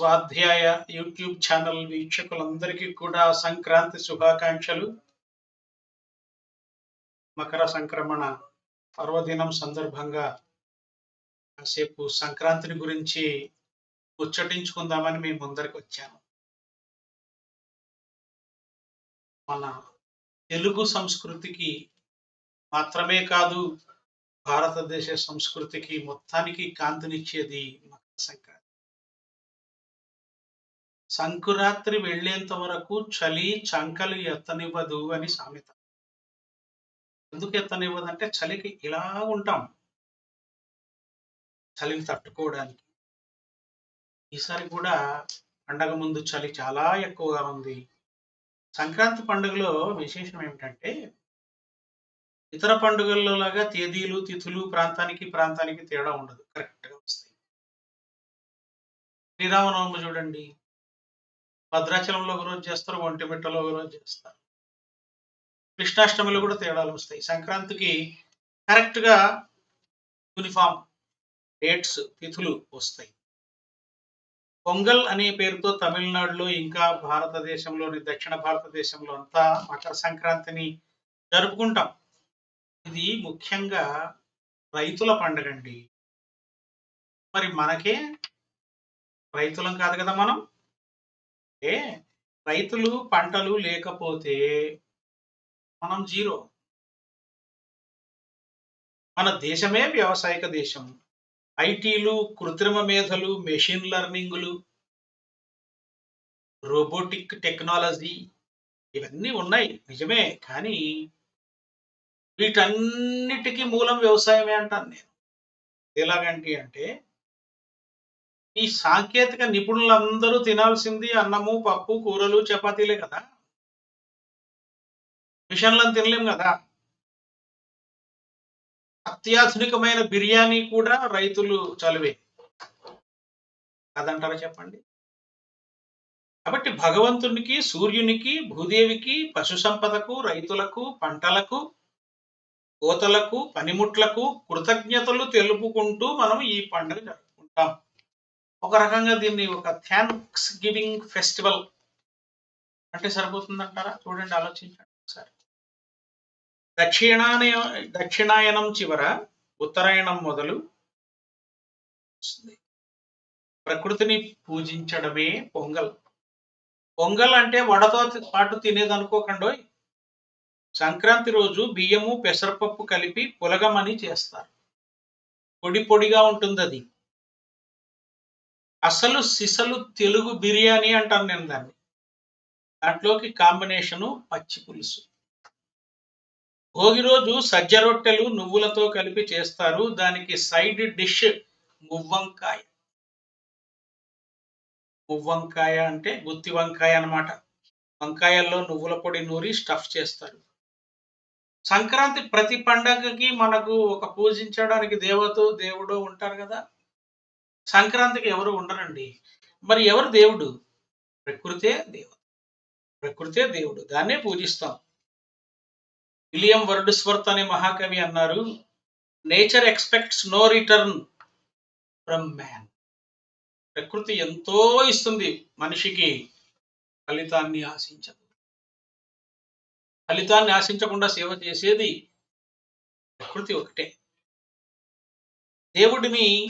స్వాధ్యాయ YouTube channel వీక్షకులందరికీ కూడా సంక్రాంతి శుభాకాంక్షలు. మకర సంక్రమణ పర్వదినం సందర్భంగా కాసేపు సంక్రాంతిని గురించి ముచ్చటించుకుందామని మీ ముందరికి వచ్చాను. మన తెలుగు సంస్కృతికి మాత్రమే కాదు భారతదేశ సంస్కృతికి మొత్తానికి కాంతినిచ్చేది మకర సంక్రాంతి. సంకురాత్రి వెళ్ళేంత వరకు చలి చంకలు ఎత్తనివ్వదు అని సామెత. ఎందుకు ఎత్తనివ్వదు అంటే చలికి ఇలా ఉంటాం. చలిని తట్టుకోవడానికి. ఈసారి కూడా పండగ ముందు చలి చాలా ఎక్కువగా ఉంది. సంక్రాంతి పండుగలో విశేషం ఏమిటంటే ఇతర పండుగల్లో లాగా తేదీలు తిథులు ప్రాంతానికి ప్రాంతానికి తేడా ఉండదు. కరెక్ట్గా వస్తాయి. శ్రీరామనవమి చూడండి. భద్రాచలంలో ఒకరోజు చేస్తారు ఒంటిమిట్టలో ఒకరోజు చేస్తారు. కృష్ణాష్టమిలో కూడా తేడాలు వస్తాయి. సంక్రాంతికి కరెక్ట్గా యూనిఫామ్ డేట్స్ తిథులు వస్తాయి. పొంగల్ అనే పేరుతో తమిళనాడులో ఇంకా భారతదేశంలోని దక్షిణ భారతదేశంలో అంతా మకర సంక్రాంతిని జరుపుకుంటాం. ఇది ముఖ్యంగా రైతుల పండుగ అండి. మరి మనకే రైతులం కాదు కదా మనం? అంటే రైతులు పంటలు లేకపోతే మనం జీరో. మన దేశమే వ్యవసాయక దేశం. ఐటీలు కృత్రిమ మేధలు మెషిన్ లెర్నింగ్లు రోబోటిక్ టెక్నాలజీ ఇవన్నీ ఉన్నాయి నిజమే. కానీ వీటన్నిటికీ మూలం వ్యవసాయమే అంటాను నేను. ఎలాగంటి అంటే ఈ సాంకేతిక నిపుణులందరూ తినాల్సింది అన్నము పప్పు కూరలు చపాతీలే కదా. మిషన్లను తినలేం కదా. అత్యాధునికమైన బిర్యానీ కూడా రైతులు చలివే. అదంటారా చెప్పండి? కాబట్టి భగవంతునికి సూర్యునికి భూదేవికి పశు సంపదకు రైతులకు పంటలకు కోతలకు పనిముట్లకు కృతజ్ఞతలు తెలుపుకుంటూ మనం ఈ పండుగ జరుపుకుంటాం. ఒక రకంగా దీన్ని ఒక థ్యాంక్స్ గివింగ్ ఫెస్టివల్ అంటే సరిపోతుందంటారా? చూడండి ఆలోచించండి ఒకసారి. దక్షిణాయన దక్షిణాయనం చివర ఉత్తరాయణం మొదలు ప్రకృతిని పూజించడమే పొంగల్. పొంగల్ అంటే వడతో పాటు తినేది సంక్రాంతి రోజు బియ్యము పెసరపప్పు కలిపి పులగమని చేస్తారు. పొడి పొడిగా ఉంటుంది అది అసలు సిసలు తెలుగు బిర్యానీ అంటాను నేను దాన్ని. దాంట్లోకి కాంబినేషను పచ్చి పులుసు. భోగి రోజు సజ్జ రొట్టెలు నువ్వులతో కలిపి చేస్తారు. దానికి సైడ్ డిష్ మువ్వంకాయ మువ్వంకాయ అంటే గుత్తి వంకాయ అన్నమాట. వంకాయల్లో నువ్వుల పొడి నూరి స్టఫ్ చేస్తారు. సంక్రాంతి ప్రతి పండగకి మనకు ఒక పూజించడానికి దేవతో దేవుడో ఉంటారు కదా. సంక్రాంతికి ఎవరు ఉండరండి. మరి ఎవరు దేవుడు? ప్రకృతే దేవుడు ప్రకృతే దేవుడు. దాన్నే పూజిస్తాం. విలియం వర్డ్స్వర్త్ అనే మహాకవి అన్నారు nature expects no return from man. ప్రకృతి ఎంతో ఇస్తుంది మనిషికి ఫలితాన్ని ఆశించదు. ఫలితాన్ని ఆశించకుండా సేవ చేసేది ప్రకృతి ఒకటే. దేవుడిని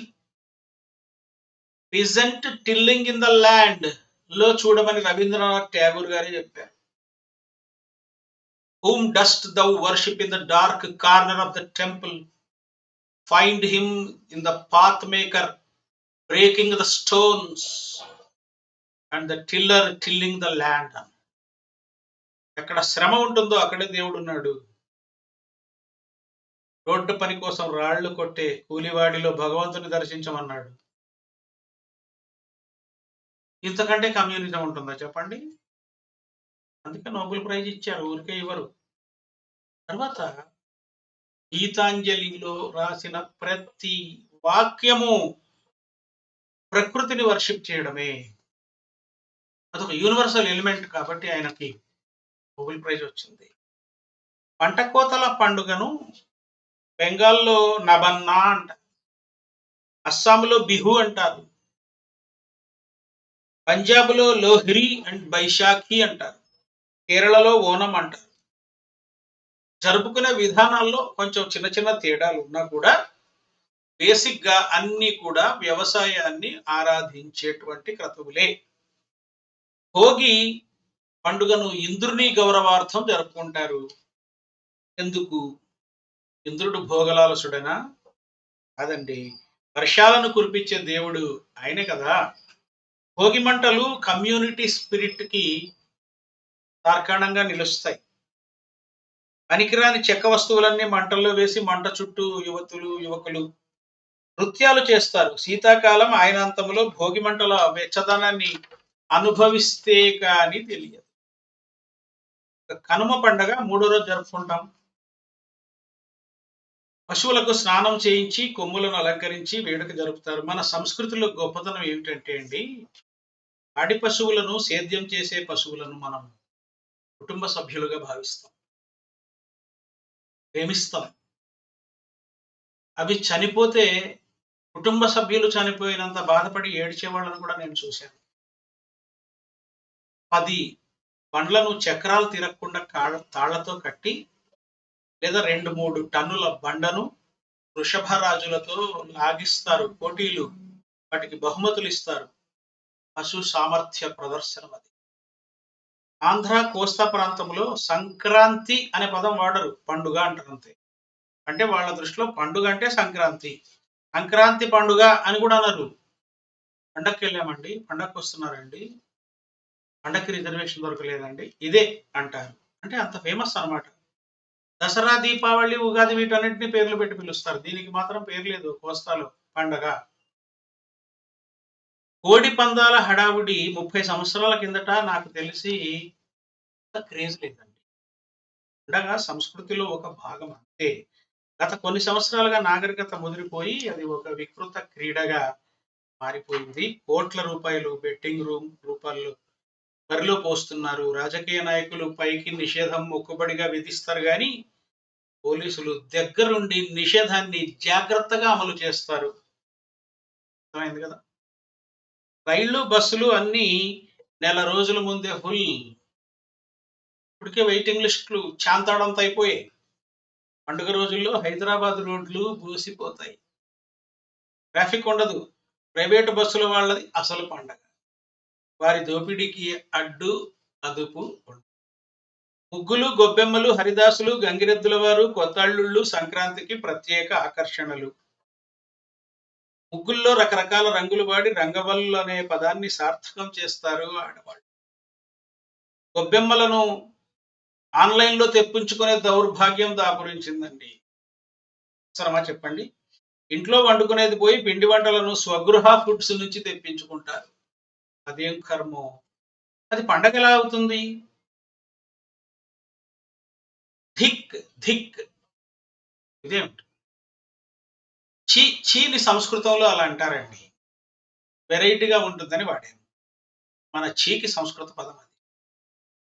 పిజెంట్ టిల్లింగ్ ఇన్ ద ల్యాండ్లో చూడమని రవీంద్రనాథ్ ట్యాగూర్ గారు చెప్పారు. Whom dost thou worship in the dark corner of the temple find him in the path maker breaking the stones and the tiller tilling the land ఎక్కడ శ్రమ ఉంటుందో అక్కడే దేవుడు ఉన్నాడు. రోడ్డు పని కోసం రాళ్ళు కొట్టే కూలివాడిలో భగవంతుని దర్శించమన్నాడు. ఇంతకంటే కమ్యూనిజం ఉంటుందా చెప్పండి? అందుకే నోబెల్ ప్రైజ్ ఇచ్చారు ఊరికే ఇవ్వరు. తర్వాత గీతాంజలిలో రాసిన ప్రతి వాక్యము ప్రకృతిని వర్షిప్ చేయడమే. అదొక యూనివర్సల్ ఎలిమెంట్ కాబట్టి ఆయనకి నోబెల్ ప్రైజ్ వచ్చింది. పంట కోతల పండుగను బెంగాల్లో నబన్నా అంట అస్సాంలో బిహు అంటారు. పంజాబ్లో లోహ్రి అండ్ బైశాఖి అంటారు. కేరళలో ఓనం అంటారు. జరుపుకునే విధానాల్లో కొంచెం చిన్న చిన్న తేడాలు ఉన్నా కూడా బేసిక్గా అన్ని కూడా వ్యవసాయాన్ని ఆరాధించేటువంటి క్రతువులే. భోగి పండుగను ఇంద్రుని గౌరవార్థం జరుపుకుంటారు. ఎందుకు? ఇంద్రుడు భోగలాలసుడనా? కాదండి. వర్షాలను కురిపించే దేవుడు ఆయనే కదా. భోగి మంటలు కమ్యూనిటీ స్పిరిట్కి తార్కాణంగా నిలుస్తాయి. పనికిరాని చెక్క వస్తువులన్నీ మంటల్లో వేసి మంట చుట్టూ యువతులు యువకులు నృత్యాలు చేస్తారు. శీతాకాలం ఆయనాంతంలో భోగి మంటల వెచ్చదనాన్ని అనుభవిస్తే కానీ తెలియదు. కనుమ పండగ మూడో రోజు జరుపుకుంటాం. పశువులకు స్నానం చేయించి కొమ్ములను అలంకరించి వేడుక జరుపుతారు. మన సంస్కృతిలో గొప్పతనం ఏమిటంటే అండి పాడి పశువులను సేద్యం చేసే పశువులను మనం కుటుంబ సభ్యులుగా భావిస్తాం. ప్రేమిస్తాం. అవి చనిపోతే కుటుంబ సభ్యులు చనిపోయినంత బాధపడి ఏడ్చే వాళ్ళని కూడా నేను చూశాను. పది బండ్లను చక్రాలు తిరగకుండా కాళ్ళ తాళ్ళతో కట్టి లేదా రెండు మూడు టన్నుల బండను వృషభ రాజులతో లాగిస్తారు. పోటీలు వాటికి బహుమతులు ఇస్తారు. పశు సామర్థ్య ప్రదర్శనం అది. ఆంధ్ర కోస్తా ప్రాంతంలో సంక్రాంతి అనే పదం వాడరు పండుగ అంటారు అంతే. అంటే వాళ్ళ దృష్టిలో పండుగ అంటే సంక్రాంతి. సంక్రాంతి పండుగ అని కూడా అన్నారు పండక్కి వెళ్ళామండి పండక్కి వస్తున్నారండి. పండక్కి రిజర్వేషన్ దొరకలేదండి ఇదే అంటారు. అంటే అంత ఫేమస్ అన్నమాట. దసరా దీపావళి ఉగాది వీటన్నిటిని పేర్లు పెట్టి పిలుస్తారు. దీనికి మాత్రం పేరు లేదు కోస్తాలో పండగ. కోడి పందాల హడావుడి ముప్పై సంవత్సరాల కిందట నాకు తెలిసి క్రేజ్ లేదండి. ఉండగా సంస్కృతిలో ఒక భాగం అంతే. గత కొన్ని సంవత్సరాలుగా నాగరికత ముదిరిపోయి అది ఒక వికృత క్రీడగా మారిపోయింది. కోట్ల రూపాయలు బెట్టింగ్ రూమ్ రూపాయలు బరిలో పోస్తున్నారు. రాజకీయ నాయకులు పైకి నిషేధం మొక్కుబడిగా విధిస్తారు కానీ పోలీసులు దగ్గరుండి నిషేధాన్ని జాగ్రత్తగా అమలు చేస్తారు. అర్థమైంది కదా? రైళ్ళు బస్సులు అన్నీ నెల రోజుల ముందే ఫుల్ ఇప్పటికే వెయిటింగ్ లిస్టులు చాంతాడంత అయిపోయాయి. పండుగ రోజుల్లో హైదరాబాద్ రోడ్లు బూసిపోతాయి ట్రాఫిక్ ఉండదు. ప్రైవేటు బస్సుల వాళ్ళది అసలు పండగ. వారి దోపిడీకి అడ్డు అదుపు ఉండదు. ముగ్గులు గొబ్బెమ్మలు హరిదాసులు గంగిరెద్దుల వారు కొత్తళ్ళుళ్ళు సంక్రాంతికి ప్రత్యేక ఆకర్షణలు. ముగ్గుల్లో రకరకాల రంగులు వాడి రంగవల్లు అనే పదాన్ని సార్థకం చేస్తారు ఆడవాళ్ళు. గొబ్బెమ్మలను ఆన్లైన్లో తెప్పించుకునే దౌర్భాగ్యం దాపురించిందండి అవసరమా చెప్పండి. ఇంట్లో వండుకునేది పోయి పిండి వంటలను స్వగృహ ఫుడ్స్ నుంచి తెప్పించుకుంటారు. అదేం కర్మో? అది పండగ ఎలా అవుతుంది? ధిక్ ధిక్. ఇదేమిటి? చీ చీని సంస్కృతంలో అలా అంటారండి. వెరైటీగా ఉంటుందని వాడాను మన చీకి సంస్కృత పదం అది.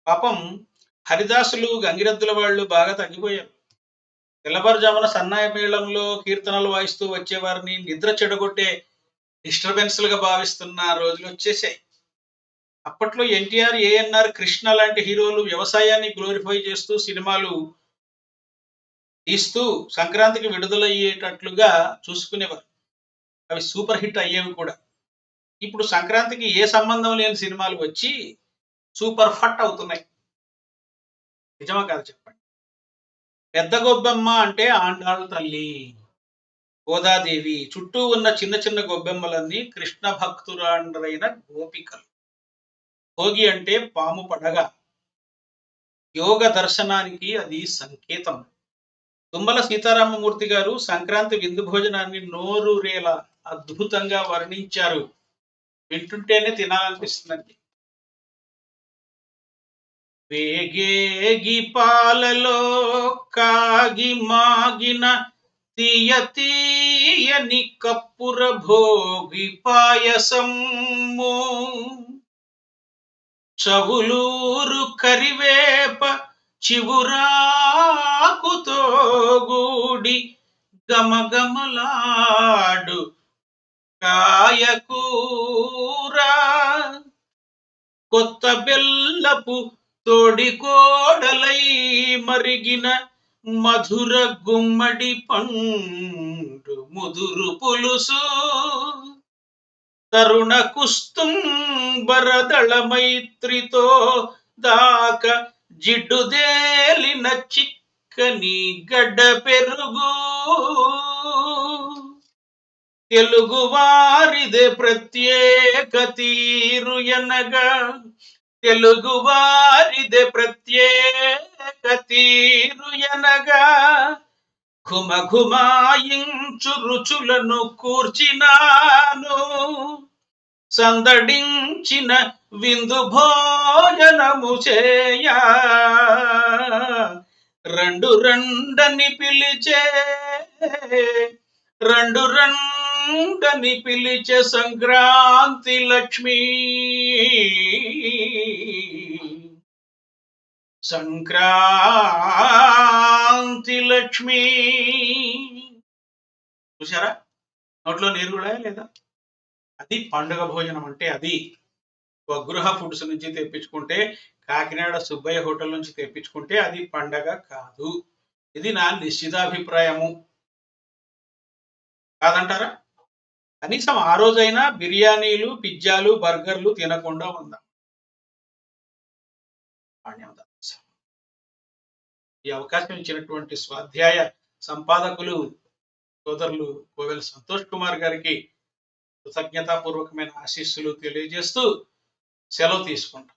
పాపం హరిదాసులు గంగిరెద్దుల వాళ్ళు బాగా తగ్గిపోయారు. తెల్లవారుజామున సన్నాయ మేళంలో కీర్తనలు వాయిస్తూ వచ్చేవారిని నిద్ర చెడగొట్టే డిస్టర్బెన్స్లుగా భావిస్తున్న రోజులు వచ్చేసాయి అప్పట్లో ఎన్టీఆర్ ఏఎన్ఆర్ కృష్ణ లాంటి హీరోలు వ్యవసాయాన్ని గ్లోరిఫై చేస్తూ సినిమాలు ఇస్తూ సంక్రాంతికి విడుదలయ్యేటట్లుగా చూసుకునేవారు. అవి సూపర్ హిట్ అయ్యేవి కూడా. ఇప్పుడు సంక్రాంతికి ఏ సంబంధం లేని సినిమాలు వచ్చి సూపర్ ఫట్ అవుతున్నాయి. నిజమా కాదు చెప్పండి. పెద్ద గొబ్బెమ్మ అంటే ఆండాళ్ళ తల్లి గోదాదేవి చుట్టూ ఉన్న చిన్న చిన్న గొబ్బెమ్మలన్నీ కృష్ణ భక్తురాండరైన గోపికలు. భోగి అంటే పాము పడగ. యోగ దర్శనానికి అది సంకేతం. తుమ్మల సీతారామమూర్తి గారు సంక్రాంతి విందు భోజనాన్ని నోరూరేలా అద్భుతంగా వర్ణించారు. వింటుంటేనే తినాలనిపిస్తుందండి. వేగేగి పాలలో కాగి మాగిన తీయ తీయని కప్పుర భోగి పాయసము. చవులూరు కరివేప చివురాకుతో గూడి గమగమలాడు కాయకూర. కొత్త బెల్లపు తోడి కోడలై మరిగిన మధుర గుమ్మడి పండు ముదురు పులుసు. తరుణ కుస్తుంబరదళ మైత్రితో దాక జిడ్డుదేలిన చిక్కని గడ్డ పెరుగు. తెలుగు వారిదే ప్రత్యేక తీరు ఎనగా. తెలుగు వారిదే ప్రత్యేక తీరు ఎనగా. ఘుమఘుమాయించు రుచులను కూర్చినాను. సందడించిన విందు భోజనము చేయ. రెండు రెండని పిలిచే రెండు రెండని పిలిచే సంక్రాంతి లక్ష్మి. సంక్రాంతి లక్ష్మి. చూసారా నోట్లో నీరు కూడా లేదా? అది పండుగ భోజనం అంటే అది. స్వగృహ ఫుడ్స్ నుంచి తెప్పించుకుంటే కాకినాడ సుబ్బయ్య హోటల్ నుంచి తెప్పించుకుంటే అది పండగ కాదు. ఇది నా నిశ్చితాభిప్రాయము. కాదంటారా? కనీసం ఆ రోజైనా బిర్యానీలు పిజ్జాలు బర్గర్లు తినకుండా ఉందాం. ఈ అవకాశం ఇచ్చినటువంటి స్వాధ్యాయ సంపాదకులు సోదరులు కోవెల సంతోష్ కుమార్ గారికి కృతజ్ఞతాపూర్వకమైన ఆశీస్సులు తెలియజేస్తూ సెలవు తీసుకుంటాం.